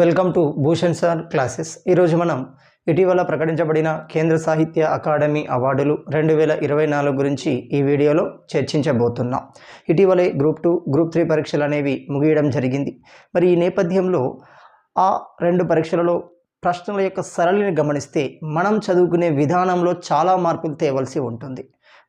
Welcome to Bhushan sir classes. ఈరోజు మనం ఇటీవల ప్రకటించబడిన కేంద్ర సాహిత్య అకాడమీ అవార్డులు రెండు వేల ఇరవై నాలుగు గురించి ఈ వీడియోలో చర్చించబోతున్నాం. ఇటీవలే గ్రూప్ టూ గ్రూప్ త్రీ పరీక్షలు అనేవి ముగియడం జరిగింది. మరి ఈ నేపథ్యంలో ఆ రెండు పరీక్షలలో ప్రశ్నల యొక్క సరళిని గమనిస్తే మనం చదువుకునే విధానంలో చాలా మార్పులు తేవలసి ఉంటుంది.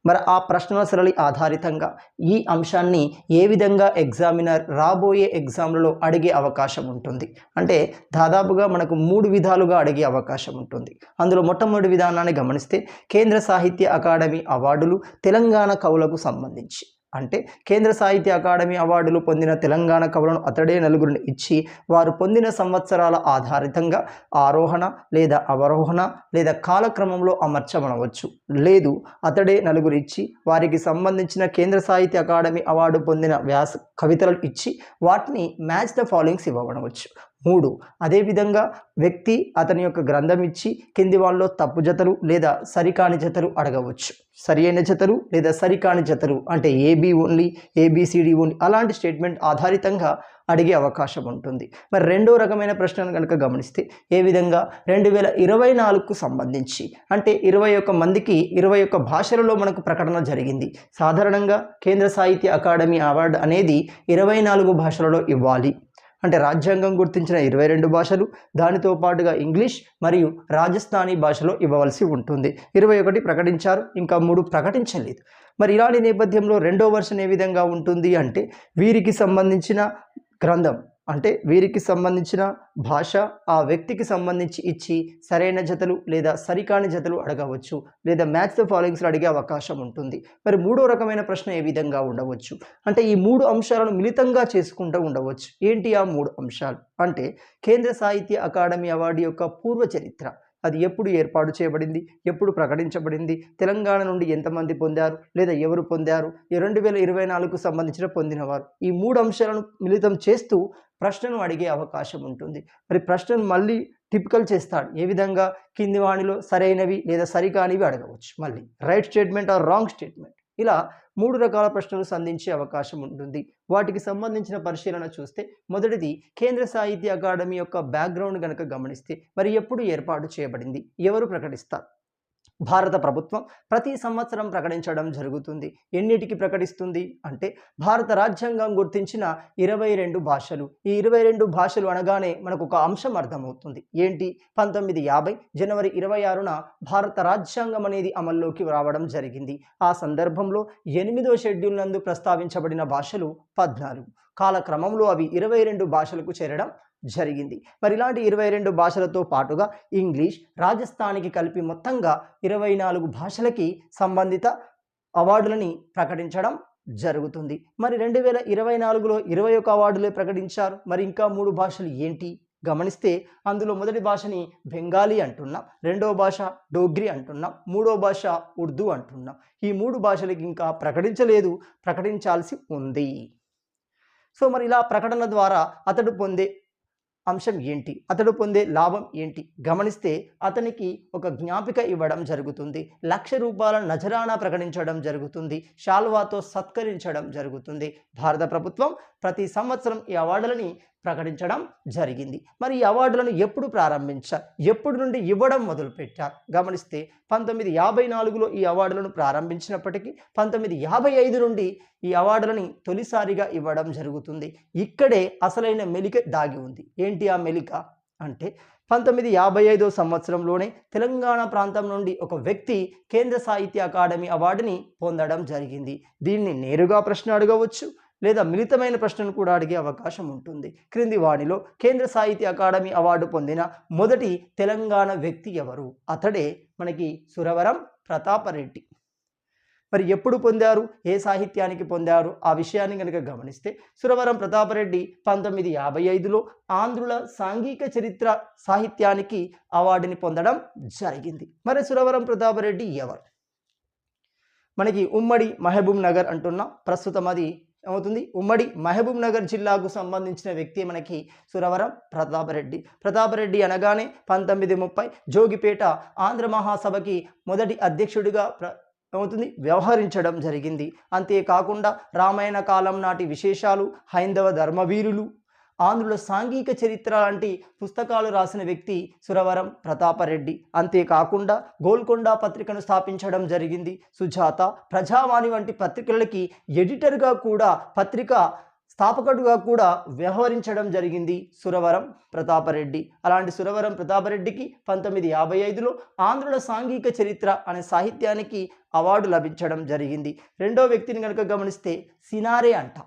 మరి ఆ ప్రశ్నల సరళి ఆధారితంగా ఈ అంశాన్ని ఏ విధంగా ఎగ్జామినర్ రాబోయే ఎగ్జామ్లలో అడిగే అవకాశం ఉంటుంది? అంటే దాదాపుగా మనకు మూడు విధాలుగా అడిగే అవకాశం ఉంటుంది. అందులో మొట్టమొదటి విధానాన్ని గమనిస్తే కేంద్ర సాహిత్య అకాడమీ అవార్డులు తెలంగాణ కవులకు సంబంధించి. అంటే కేంద్ర సాహిత్య అకాడమీ అవార్డులు పొందిన తెలంగాణ కవులను అతడే నలుగురిని ఇచ్చి వారు పొందిన సంవత్సరాల ఆధారితంగా ఆరోహణ లేదా అవరోహణ లేదా కాలక్రమంలో అమర్చబడవచ్చు లేదు అతడే నలుగురు ఇచ్చి వారికి సంబంధించిన కేంద్ర సాహిత్య అకాడమీ అవార్డు పొందిన వ్యాస కవితలను ఇచ్చి వాటిని మ్యాచ్ ద ఫాలోయింగ్స్ ఇవ్వబడవచ్చు మూడు. అదేవిధంగా వ్యక్తి అతని యొక్క గ్రంథం ఇచ్చి కింది వాళ్ళలో తప్పు జతలు లేదా సరికాని జతలు అడగవచ్చు. సరి అయిన జతలు లేదా సరికాని జతలు అంటే ఏబి ఓన్లీ ఏబిసిడి ఓన్లీ అలాంటి స్టేట్మెంట్ ఆధారితంగా అడిగే అవకాశం ఉంటుంది. మరి రెండో రకమైన ప్రశ్నను కనుక గమనిస్తే ఏ విధంగా రెండు వేల ఇరవై నాలుగుకు సంబంధించి అంటే ఇరవై ఒక్క మందికి ఇరవై ఒక్క భాషలలో మనకు ప్రకటన జరిగింది. సాధారణంగా కేంద్ర సాహిత్య అకాడమీ అవార్డు అనేది ఇరవై నాలుగు భాషలలో ఇవ్వాలి. అంటే రాజ్యాంగం గుర్తించిన ఇరవై రెండు భాషలు దానితో పాటుగా ఇంగ్లీష్ మరియు రాజస్థానీ భాషలో ఇవ్వవలసి ఉంటుంది. ఇరవై ఒకటి ప్రకటించారు ఇంకా మూడు ప్రకటించలేదు. మరి ఇలాంటి నేపథ్యంలో రెండో వర్షన్ ఏ విధంగా ఉంటుంది అంటే వీరికి సంబంధించిన గ్రంథం అంటే వీరికి సంబంధించిన భాష ఆ వ్యక్తికి సంబంధించి ఇచ్చి సరైన జతలు లేదా సరికాని జతలు అడగవచ్చు లేదా మ్యాచ్ ద ఫాలోయింగ్స్లో అడిగే అవకాశం ఉంటుంది. మరి మూడో రకమైన ప్రశ్న ఏ విధంగా ఉండవచ్చు? అంటే ఈ మూడు అంశాలను మిళితంగా చేసుకుంటూ ఉండవచ్చు. ఏంటి ఆ మూడు అంశాలు? అంటే కేంద్ర సాహిత్య అకాడమీ అవార్డు యొక్క పూర్వ చరిత్ర. అది ఎప్పుడు ఏర్పాటు చేయబడింది? ఎప్పుడు ప్రకటించబడింది? తెలంగాణ నుండి ఎంతమంది పొందారు? లేదా ఎవరు పొందారు? ఈ రెండు వేల ఇరవై నాలుగుకు సంబంధించిన పొందినవారు. ఈ మూడు అంశాలను మిళితం చేస్తూ ప్రశ్నను అడిగే అవకాశం ఉంటుంది. మరి ప్రశ్నను మళ్ళీ టిపికల్ చేస్తాడు. ఏ విధంగా? కింది వాణిలో సరైనవి లేదా సరికానివి అడగవచ్చు. మళ్ళీ. Right statement or wrong statement? ఇలా మూడు రకాల ప్రశ్నలు సంధించే అవకాశం ఉంటుంది. వాటికి సంబంధించిన పరిశీలన చూస్తే మొదటిది కేంద్ర సాహిత్య అకాడమీ యొక్క బ్యాక్గ్రౌండ్ కనుక గమనిస్తే మరి ఎప్పుడు ఏర్పాటు చేయబడింది? ఎవరు ప్రకటిస్తారు? భారత ప్రభుత్వం ప్రతి సంవత్సరం ప్రకటించడం జరుగుతుంది. ఎన్నిటికి ప్రకటిస్తుంది? అంటే భారత రాజ్యాంగం గుర్తించిన ఇరవై రెండు భాషలు. ఈ ఇరవై రెండు భాషలు అనగానే మనకు ఒక అంశం అర్థమవుతుంది. ఏంటి? పంతొమ్మిది యాభై జనవరి ఇరవై ఆరున భారత రాజ్యాంగం అనేది అమల్లోకి రావడం జరిగింది. ఆ సందర్భంలో ఎనిమిదో షెడ్యూల్ నందు ప్రస్తావించబడిన భాషలు పద్నాలుగు. కాలక్రమంలో అవి ఇరవై రెండు భాషలకు చేరడం జరిగింది. మరి ఇలాంటి ఇరవై రెండు భాషలతో పాటుగా ఇంగ్లీష్ రాజస్థానికి కలిపి మొత్తంగా ఇరవై నాలుగు భాషలకి సంబంధిత అవార్డులని ప్రకటించడం జరుగుతుంది. మరి రెండు వేల ఇరవై నాలుగులో ఇరవై ఒక అవార్డులే ప్రకటించారు. మరి ఇంకా మూడు భాషలు ఏంటి? గమనిస్తే అందులో మొదటి భాషని బెంగాలీ అంటున్నాం రెండో భాష డోగ్రి అంటున్నాం మూడో భాష ఉర్దూ అంటున్నాం. ఈ మూడు భాషలకి ఇంకా ప్రకటించలేదు ప్రకటించాల్సి ఉంది. సో మరి ఇలా ప్రకటన ద్వారా అతడు పొందే అంశం ఏంటి? అతడు పొందే లాభం ఏంటి? గమనిస్తే అతనికి ఒక జ్ఞాపిక ఇవ్వడం జరుగుతుంది. లక్ష రూపాయల నజరానా ప్రకటించడం జరుగుతుంది. షాల్వాతో సత్కరించడం జరుగుతుంది. భారత ప్రభుత్వం ప్రతి సంవత్సరం ఈ అవార్డులని ప్రకటించడం జరిగింది. మరి ఈ అవార్డులను ఎప్పుడు ప్రారంభించారు? ఎప్పుడు నుండి ఇవ్వడం మొదలుపెట్టారు? గమనిస్తే పంతొమ్మిది యాభై నాలుగులో ఈ అవార్డులను ప్రారంభించినప్పటికీ పంతొమ్మిది యాభై ఐదు నుండి ఈ అవార్డులని తొలిసారిగా ఇవ్వడం జరుగుతుంది. ఇక్కడే అసలైన మెలిక దాగి ఉంది. ఏంటి ఆ మెలిక? అంటే పంతొమ్మిది యాభై ఐదో సంవత్సరంలోనే తెలంగాణ ప్రాంతం నుండి ఒక వ్యక్తి కేంద్ర సాహిత్య అకాడమీ అవార్డుని పొందడం జరిగింది. దీన్ని నేరుగా ప్రశ్న అడగవచ్చు లేదా మిళితమైన ప్రశ్నను కూడా అడిగే అవకాశం ఉంటుంది. క్రింది వాణిలో కేంద్ర సాహిత్య అకాడమీ అవార్డు పొందిన మొదటి తెలంగాణ వ్యక్తి ఎవరు? అతడే మనకి సురవరం ప్రతాపరెడ్డి. మరి ఎప్పుడు పొందారు? ఏ సాహిత్యానికి పొందారు? ఆ విషయాన్ని కనుక గమనిస్తే సురవరం ప్రతాపరెడ్డి పంతొమ్మిది యాభై ఐదులో ఆంధ్రుల సాంఘిక చరిత్ర సాహిత్యానికి అవార్డుని పొందడం జరిగింది. మరి సురవరం ప్రతాపరెడ్డి ఎవరు? మనకి ఉమ్మడి మహబూబ్ నగర్ అంటున్నాం. ప్రస్తుతం అది ఏమవుతుంది? ఉమ్మడి మహబూబ్ నగర్ జిల్లాకు సంబంధించిన వ్యక్తి మనకి సురవరం ప్రతాపరెడ్డి. ప్రతాపరెడ్డి అనగానే పంతొమ్మిది ముప్పై జోగిపేట ఆంధ్ర మహాసభకి మొదటి అధ్యక్షుడిగా ప్ర ఏమవుతుంది? వ్యవహరించడం జరిగింది. అంతేకాకుండా రామాయణ కాలం నాటి విశేషాలు హైందవ ధర్మవీరులు ఆంధ్రుల సాంఘిక చరిత్ర లాంటి పుస్తకాలు రాసిన వ్యక్తి సురవరం ప్రతాపరెడ్డి. అంతేకాకుండా గోల్కొండ పత్రికను స్థాపించడం జరిగింది. సుజాత ప్రజావాణి వంటి పత్రికలకి ఎడిటర్గా కూడా పత్రిక స్థాపకుడుగా కూడా వ్యవహరించడం జరిగింది సురవరం ప్రతాపరెడ్డి. అలాంటి సురవరం ప్రతాపరెడ్డికి పంతొమ్మిది యాభై ఐదులో ఆంధ్రుల సాంఘిక చరిత్ర అనే సాహిత్యానికి అవార్డు లభించడం జరిగింది. రెండో వ్యక్తిని కనుక గమనిస్తే సినారే అంట.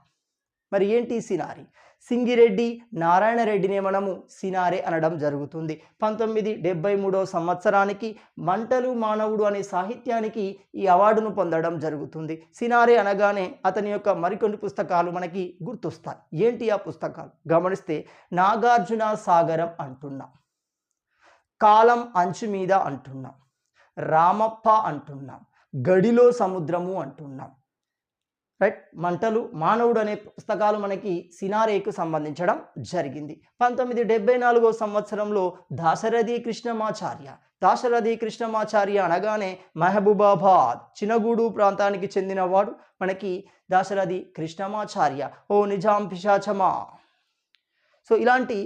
మరి ఏంటి సినారి? సింగిరెడ్డి నారాయణ రెడ్డినే మనము సినారే అనడం జరుగుతుంది. పంతొమ్మిది డెబ్బై మూడో సంవత్సరానికి మంటలు మానవుడు అనే సాహిత్యానికి ఈ అవార్డును పొందడం జరుగుతుంది. సినారే అనగానే అతని యొక్క మరికొన్ని పుస్తకాలు మనకి గుర్తొస్తాయి. ఏంటి ఆ పుస్తకాలు? గమనిస్తే నాగార్జున సాగరం అంటున్నాం. కాలం అంచు మీద అంటున్నాం. రామప్ప అంటున్నాం. గడిలో సముద్రము అంటున్నాం. రైట్? మంటలు మానవుడు అనే పుస్తకాలు మనకి సినారేకు సంబంధించడం జరిగింది. పంతొమ్మిది డెబ్బై నాలుగో సంవత్సరంలో దాశరథి కృష్ణమాచార్య దాశరథి కృష్ణమాచార్య అనగానే మహబూబాబాద్ చినగూడు ప్రాంతానికి చెందినవాడు మనకి దాశరథి కృష్ణమాచార్య ఓ నిజాం పిశాచమా. సో ఇలాంటి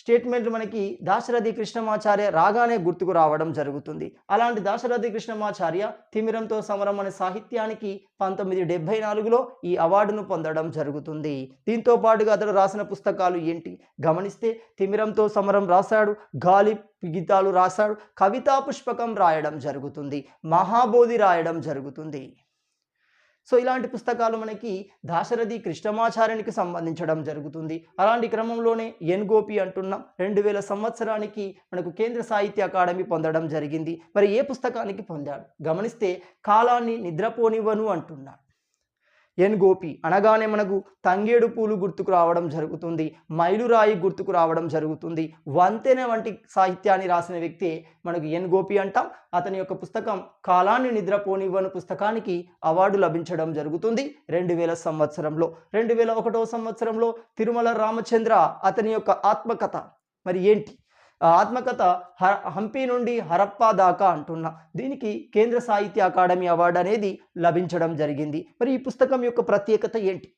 స్టేట్మెంట్లు మనకి దాశరథి కృష్ణమాచార్య రాగానే గుర్తుకు రావడం జరుగుతుంది. అలాంటి దాశరథి కృష్ణమాచార్య తిమిరంతో సమరం అనే సాహిత్యానికి పంతొమ్మిది డెబ్బై నాలుగులో ఈ అవార్డును పొందడం జరుగుతుంది. దీంతో పాటుగా అతడు రాసిన పుస్తకాలు ఏంటి? గమనిస్తే తిమిరంతో సమరం రాశాడు గాలి గీతాలు రాశాడు కవితా పుష్పకం రాయడం జరుగుతుంది మహాబోధి రాయడం జరుగుతుంది. సో ఇలాంటి పుస్తకాలు మనకి దాశరథి కృష్ణమాచార్యునికి సంబంధించడం జరుగుతుంది. అలాంటి క్రమంలోనే ఎన్ గోపి అంటున్నాం రెండు వేల సంవత్సరానికి మనకు కేంద్ర సాహిత్య అకాడమీ పొందడం జరిగింది. మరి ఏ పుస్తకానికి పొందాడు? గమనిస్తే కాలాన్ని నిద్రపోనివ్వను అంటున్నాడు. ఎన్ గోపి అనగానే మనకు తంగేడు పూలు గుర్తుకు రావడం జరుగుతుంది మైలురాయి గుర్తుకు రావడం జరుగుతుంది. వంతెన వంటి సాహిత్యాన్ని రాసిన వ్యక్తి మనకు ఎన్ గోపి అంటాం. అతని యొక్క పుస్తకం కాలాన్ని నిద్రపోనివ్వను పుస్తకానికి అవార్డు లభించడం జరుగుతుంది రెండు వేల సంవత్సరంలో. రెండు వేల ఒకటో సంవత్సరంలో తిరుమల రామచంద్ర అతని యొక్క ఆత్మకథ. మరి ఏంటి? ఆత్మకథ హ హంపి నుండి హరప్పా దాకా అంటున్నా. దీనికి కేంద్ర సాహిత్య అకాడమీ అవార్డు అనేది లభించడం జరిగింది. మరి ఈ పుస్తకం యొక్క ప్రత్యేకత ఏంటి?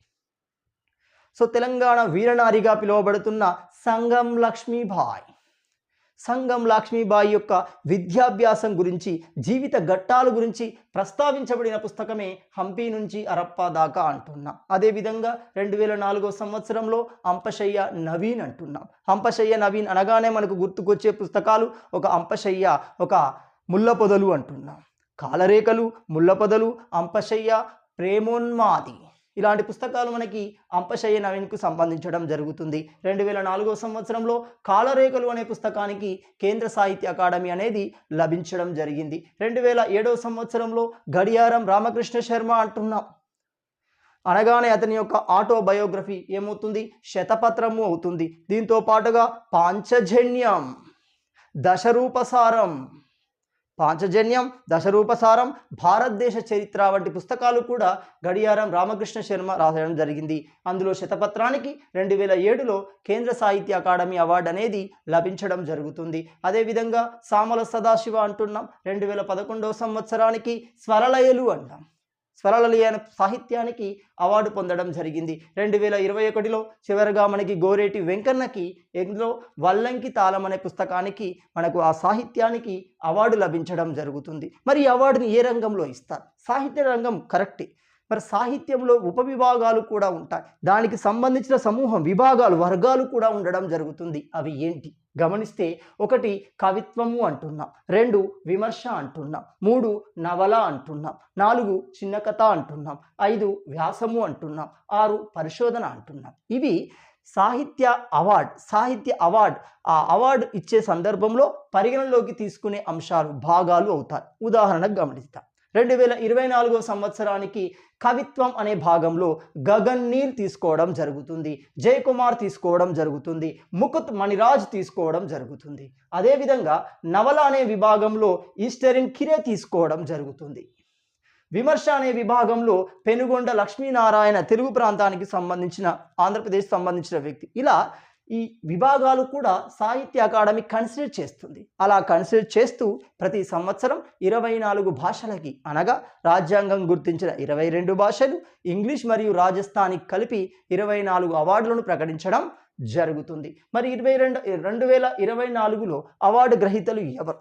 సో తెలంగాణ వీరనారిగా పిలువబడుతున్న సంగం లక్ష్మీభాయ్ సంగం లక్ష్మీబాయి యొక్క విద్యాభ్యాసం గురించి జీవిత ఘట్టాల గురించి ప్రస్తావించబడిన పుస్తకమే హంపి నుంచి అరప్ప దాకా అంటున్నాం. అదేవిధంగా రెండు వేల నాలుగో సంవత్సరంలో అంపశయ్య నవీన్ అంటున్నాం. అంపశయ్య నవీన్ అనగానే మనకు గుర్తుకొచ్చే పుస్తకాలు ఒక అంపశయ్య ఒక ముల్లపొదలు అంటున్నాం. కాలరేఖలు ముల్లపొదలు అంపశయ్య ప్రేమోన్మాది. ఇలాంటి పుస్తకాలు మనకి అంపశయ్య నవీన్కు సంబంధించడం జరుగుతుంది. రెండు వేల నాలుగో సంవత్సరంలో కాలరేఖలు అనే పుస్తకానికి కేంద్ర సాహిత్య అకాడమీ అనేది లభించడం జరిగింది. రెండు వేల ఏడవ సంవత్సరంలో గడియారం రామకృష్ణ శర్మ అంటున్నాం. అనగానే అతని యొక్క ఆటోబయోగ్రఫీ ఏమవుతుంది? శతపత్రము అవుతుంది. దీంతో పాటుగా పాంచజన్యం దశరూపసారం పాంచజన్యం దశరూపసారం భారతదేశ చరిత్ర వంటి పుస్తకాలు కూడా గడియారం రామకృష్ణ శర్మ రాసడం జరిగింది. అందులో శతపత్రానికి రెండు వేల ఏడులో కేంద్ర సాహిత్య అకాడమీ అవార్డు అనేది లభించడం జరుగుతుంది. అదేవిధంగా సామల సదాశివ అంటున్నాం రెండు వేల పదకొండవ సంవత్సరానికి స్వరలయలు అంటాం. స్వరలలి సాహిత్యానికి అవార్డు పొందడం జరిగింది. రెండు వేల ఇరవై ఒకటిలో చివరగా మనకి గోరేటి వెంకన్నకి ఎందులో వల్లంకి తాళం అనే పుస్తకానికి మనకు ఆ సాహిత్యానికి అవార్డు లభించడం జరుగుతుంది. మరి ఈ అవార్డుని ఏ రంగంలో ఇస్తారు? సాహిత్య రంగం కరెక్టే. మరి సాహిత్యంలో ఉపవిభాగాలు కూడా ఉంటాయి. దానికి సంబంధించిన సమూహం విభాగాలు వర్గాలు కూడా ఉండడం జరుగుతుంది. అవి ఏంటి? గమనిస్తే ఒకటి కవిత్వము అంటున్నాం. రెండు విమర్శ అంటున్నాం. మూడు నవల అంటున్నాం. నాలుగు చిన్న కథ అంటున్నాం. ఐదు వ్యాసము అంటున్నాం. ఆరు పరిశోధన అంటున్నాం. ఇవి సాహిత్య అవార్డ్ సాహిత్య అవార్డ్. ఆ అవార్డు ఇచ్చే సందర్భంలో పరిగణలోకి తీసుకునే అంశాలు భాగాలు అవుతాయి. ఉదాహరణకు గమనిస్తాం రెండు వేల ఇరవై నాలుగో సంవత్సరానికి కవిత్వం అనే భాగంలో గగన్ నీల్ తీసుకోవడం జరుగుతుంది జయకుమార్ తీసుకోవడం జరుగుతుంది ముకుత్ మణిరాజ్ తీసుకోవడం జరుగుతుంది. అదేవిధంగా నవల అనే విభాగంలో ఈస్టరిన్ కిరే తీసుకోవడం జరుగుతుంది. విమర్శ అనే విభాగంలో పెనుగొండ లక్ష్మీనారాయణ తెలుగు ప్రాంతానికి సంబంధించిన ఆంధ్రప్రదేశ్ సంబంధించిన వ్యక్తి. ఇలా ఈ విభాగాలు కూడా సాహిత్య అకాడమీ కన్సిడర్ చేస్తుంది. అలా కన్సిడర్ చేస్తూ ప్రతి సంవత్సరం ఇరవై నాలుగు భాషలకి అనగా రాజ్యాంగం గుర్తించిన ఇరవై రెండు భాషలు ఇంగ్లీష్ మరియు రాజస్థానీ కలిపి ఇరవై నాలుగు అవార్డులను ప్రకటించడం జరుగుతుంది. మరి ఇరవై రెండు రెండు వేల ఇరవై నాలుగులో అవార్డు గ్రహీతలు ఎవరు?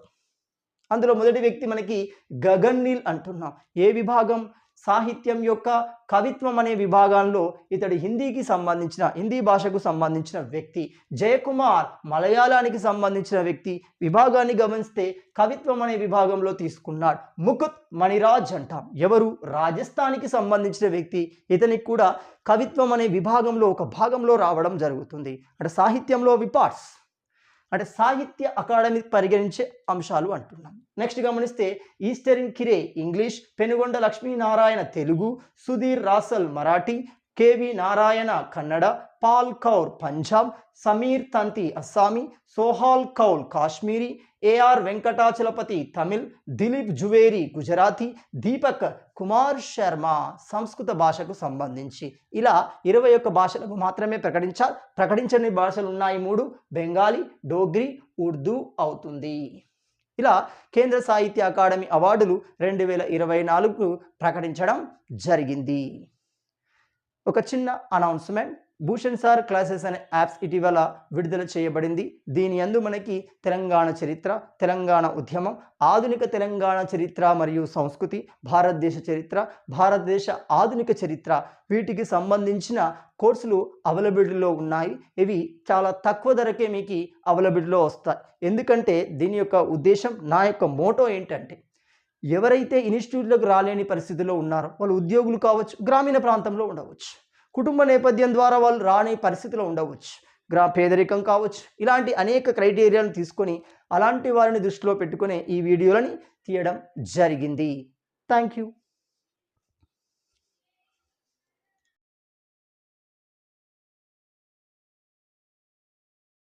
అందులో మొదటి వ్యక్తి మనకి గగన్ నీల్ అంటున్నాం. ఏ విభాగం? సాహిత్యం యొక్క కవిత్వం అనే విభాగంలో ఇతడు హిందీకి సంబంధించిన హిందీ భాషకు సంబంధించిన వ్యక్తి. జయకుమార్ మలయాళానికి సంబంధించిన వ్యక్తి. విభాగాన్ని గమనిస్తే కవిత్వం అనే విభాగంలో తీసుకున్నాడు. ముకుత్ మణిరాజ్ అంటాం. ఎవరు? రాజస్థాన్కి సంబంధించిన వ్యక్తి. ఇతనికి కూడా కవిత్వం అనే విభాగంలో ఒక భాగంలో రావడం జరుగుతుంది. అంటే సాహిత్యంలో విపార్ట్స్ అంటే సాహిత్య అకాడమీ పరిగణించే అంశాలు అంటున్నాం. నెక్స్ట్ గమనిస్తే Easterine Kire English Penugonda Lakshminarayana Telugu Sudhir Rasal Marathi K V Narayana Kannada Paul Kaur Punjab Sameer Tanti Assamese Sohal Kaul Kashmiri A R Venkatachalapathy Tamil Dilip Jhaveri Gujarati Deepak Kumar Sharma Sanskrit భాషకు సంబంధించి. ఇలా ఇరవై ఒక్క భాషలకు మాత్రమే ప్రకటించాలి ప్రకటించని భాషలు ఉన్నాయి మూడు. బెంగాలీ డోగ్రీ ఉర్దూ అవుతుంది. ఇలా కేంద్ర సాహిత్య అకాడమీ అవార్డులు రెండు వేల ఇరవై నాలుగు ప్రకటించడం జరిగింది. ఒక చిన్న అనౌన్స్మెంట్. భూషణ్ సార్ క్లాసెస్ అనే యాప్స్ ఇటీవల విడుదల చేయబడింది. దీని యందు మనకి తెలంగాణ చరిత్ర తెలంగాణ ఉద్యమం ఆధునిక తెలంగాణ చరిత్ర మరియు సంస్కృతి భారతదేశ చరిత్ర భారతదేశ ఆధునిక చరిత్ర వీటికి సంబంధించిన కోర్సులు అవైలబిలిటీలో ఉన్నాయి. ఇవి చాలా తక్కువ ధరకే మీకు అవైలబిలిటీలో వస్తాయి. ఎందుకంటే దీని యొక్క ఉద్దేశం నా యొక్క మోటో ఏంటంటే ఎవరైతే ఇన్స్టిట్యూట్లకు రాలేని పరిస్థితిలో ఉన్నారో వాళ్ళు ఉద్యోగులు కావచ్చు గ్రామీణ ప్రాంతంలో ఉండవచ్చు. కుటుంబ నేపథ్యం ద్వారా వాళ్ళు రాని పరిస్థితిలో ఉండవచ్చు. గ్రా పేదరికం కావచ్చు ఇలాంటి అనేక క్రైటీరియాలను తీసుకొని అలాంటి వారిని దృష్టిలో పెట్టుకునే ఈ వీడియోలని తీయడం జరిగింది. Thank you.